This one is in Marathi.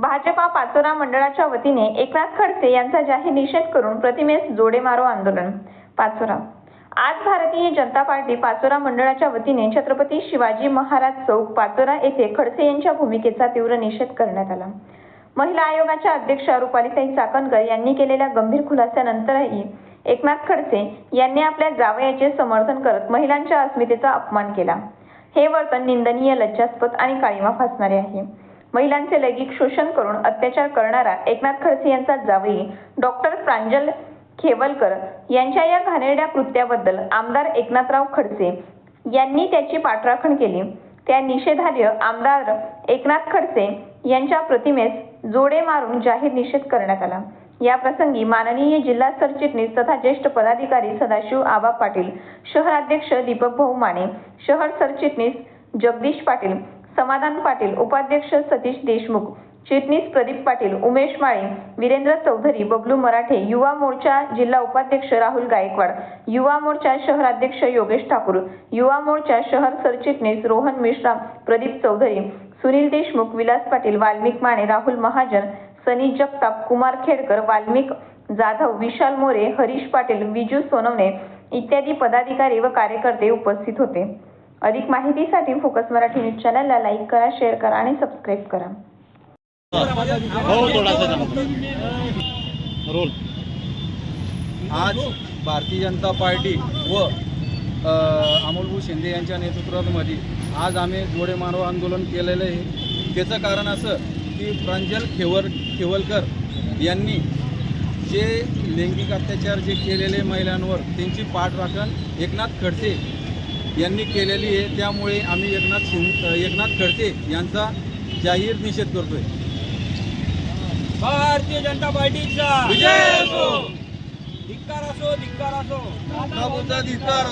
भाजपा पाचोरा मंडळाच्या वतीने एकनाथ खडसे यांचा जाहीर निषेध करून प्रतिमेस जोडे मारो आंदोलन. पाचोरा. आज भारतीय जनता पार्टी पाचोरा मंडळाच्या वतीने छत्रपती शिवाजी महाराज चौक पाचोरा येथे खडसे यांच्या भूमिकेचा तीव्र निषेध करण्यात आला. महिला आयोगाच्या अध्यक्षा रुपालीताई चाकणकर यांनी केलेल्या गंभीर खुलास्यानंतरही एकनाथ खडसे यांनी आपल्या जावयाचे समर्थन करत महिलांच्या अस्मितेचा अपमान केला. हे वर्तन निंदनीय लज्जास्पद आणि काळीमा फासणारे आहे. महिलांचे लैंगिक शोषण करून अत्याचार करणारा एकनाथ खडसे यांचा जावई डॉक्टर प्रांजल खेवलकर यांच्या या घाणेरड्या कृत्याबद्दल आमदार एकनाथराव खडसे यांनी त्याची पाठराखण केली. त्या निषेधार्ह आमदार एकनाथ खडसे यांच्या प्रतिमेस जोडे मारून जाहीर निषेध करण्यात आला. या प्रसंगी माननीय जिल्हा सरचिटणीस तथा ज्येष्ठ पदाधिकारी सदाशिव आबा पाटील शहराध्यक्ष दीपक भाऊ माने शहर सरचिटणीस जगदीश पाटील समाधान पाटील उपाध्यक्ष सतीश देशमुख चिटणीस प्रदीप पाटील उमेश माळे वीरेंद्र चौधरी बबलू मराठे युवा मोर्चा जिल्हा उपाध्यक्ष राहुल गायकवाड युवा मोर्चा शहराध्यक्ष योगेश ठाकूर युवा मोर्चा शहर सरचिटणीस रोहन मिश्रा प्रदीप चौधरी सुनील देशमुख विलास पाटील वाल्मिक माने राहुल महाजन सनी जगताप कुमार खेडकर वाल्मिक जाधव विशाल मोरे हरीश पाटील विजू सोनवणे इत्यादी पदाधिकारी व कार्यकर्ते उपस्थित होते. अधिक माहितीसाठी फोकस मराठी न्यूज चॅनलला लाईक करा शेअर करा आणि सबस्क्राईब करा. हो आज भारतीय जनता पार्टी व अ, अमोलभाऊ शिंदे यांच्या नेतृत्वामध्ये आज आम्ही जोडे मारो आंदोलन केलेलं आहे. त्याचं कारण असं की प्रांजल खेवर खेवलकर यांनी जे लैंगिक अत्याचार जे केलेले महिलांवर त्यांची पाठराखण एकनाथ खडसे यांनी केलेली आहे. त्यामुळे आम्ही एकनाथ शिं एकनाथ खडसे यांचा जाहीर निषेध करतोय. भारतीय जनता पार्टीचा. विजय असो! धिक्कार असो धिक्कार असो. धिक्कार